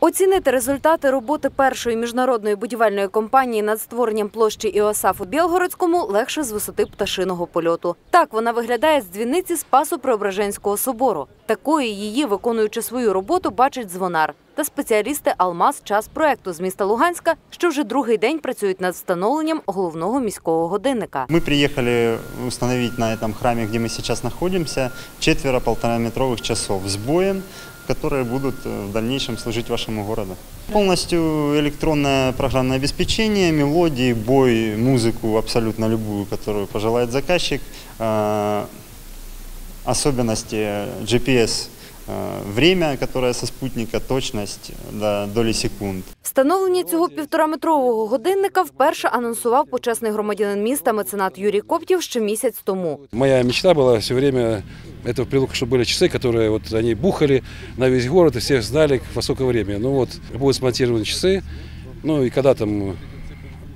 Оцінити результати роботи першої міжнародної будівельної компанії над створенням площі Іосаф у Білгородському легше з висоти пташиного польоту. Так вона виглядає з дзвіниці Спасу Преображенського собору. Такою її, виконуючи свою роботу, бачить дзвонар та спеціалісти Алмаз час проекту з міста Луганська, що вже другий день працюють над встановленням головного міського годинника. Мы приехали установить на этом храме, где мы сейчас находимся, четверо полтораметровых часов с боем, которые будут э, в дальнейшем служить вашему городу. Полностью электронное программное обеспечение, мелодии, бой, музыку, абсолютно любую, которую пожелает заказчик. Э, Особенности GPS, э, время, которое со спутника, точность до доли секунд. Встановлення цього півтораметрового годинника вперше анонсував почесний громадянин міста меценат Юрій Коптів ще місяць тому. Моя мечта была все время, это в Прилуке, чтобы были часы, которые вот они бухали на весь город, и все знали, во сколько время. Ну вот, будут смонтированы часы, ну и когда там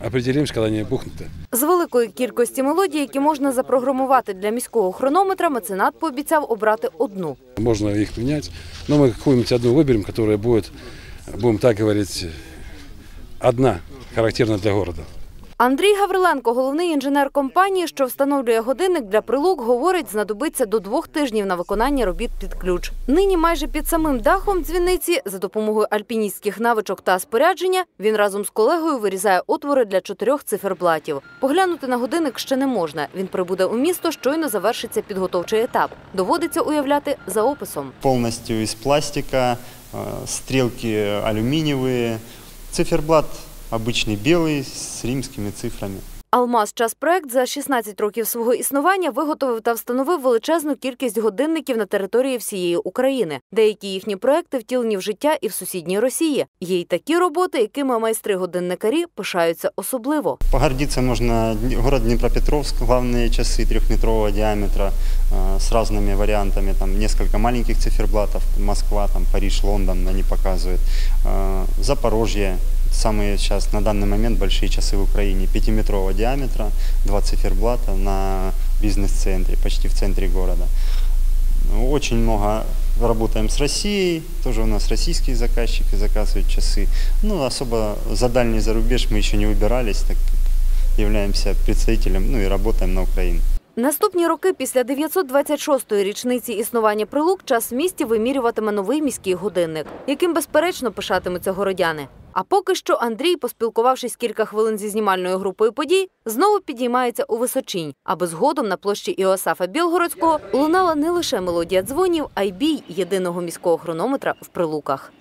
определимся, коли вони бухнут. З великої кількості мелодій, які можна запрограмувати для міського хронометра, меценат пообіцяв обрати одну. Можна їх міняти, але ми какую-нибудь одну виберемо, яка буде, будемо так говорити, одна, характерна для города. Андрій Гавриленко, головний інженер компанії, що встановлює годинник для прилук, говорить, знадобиться до двох тижнів на виконання робіт під ключ. Нині майже під самим дахом дзвіниці, за допомогою альпіністських навичок та спорядження, він разом з колегою вирізає отвори для чотирьох циферблатів. Поглянути на годинник ще не можна. Він прибуде у місто, щойно завершиться підготовчий етап. Доводиться уявляти за описом. Полностью из пластика, э, стрелки алюминиевые, циферблат обычный белый с римскими цифрами. Алмаз час проект за 16 років свого існування виготовив та встановив величезну кількість годинників на території всієї України. Деякі їхні проекти втілені в життя і в сусідній Росії. Є й такі роботи, якими майстри-годинникарі пишаються особливо. Погордиться можно Дни- город Днепропетровск, главные часы трехметрового диаметра э, с разными вариантами, там несколько маленьких циферблатов, Москва, там Париж, Лондон они показывают, Э, Запорожье, самые сейчас на данный момент большие часы в Украине, пятиметрового диаметра, два циферблата на бизнес-центре, почти в центре города. Ну, Очень много работаем с Россией, тоже у нас российские заказчики заказывают часы. Ну, особо за дальний зарубеж мы еще не выбирались, так как являемся представителем, ну и работаем на Украине. Наступні роки після 926-ї річниці існування прилук час в місті вимірюватиме новий міський годинник, яким безперечно пишатимуться городяни. А поки що Андрій, поспілкувавшись кілька хвилин зі знімальною групою подій, знову підіймається у височинь, аби згодом на площі Іосафа Білгородського лунала не лише мелодія дзвонів, а й бій єдиного міського хронометра в прилуках.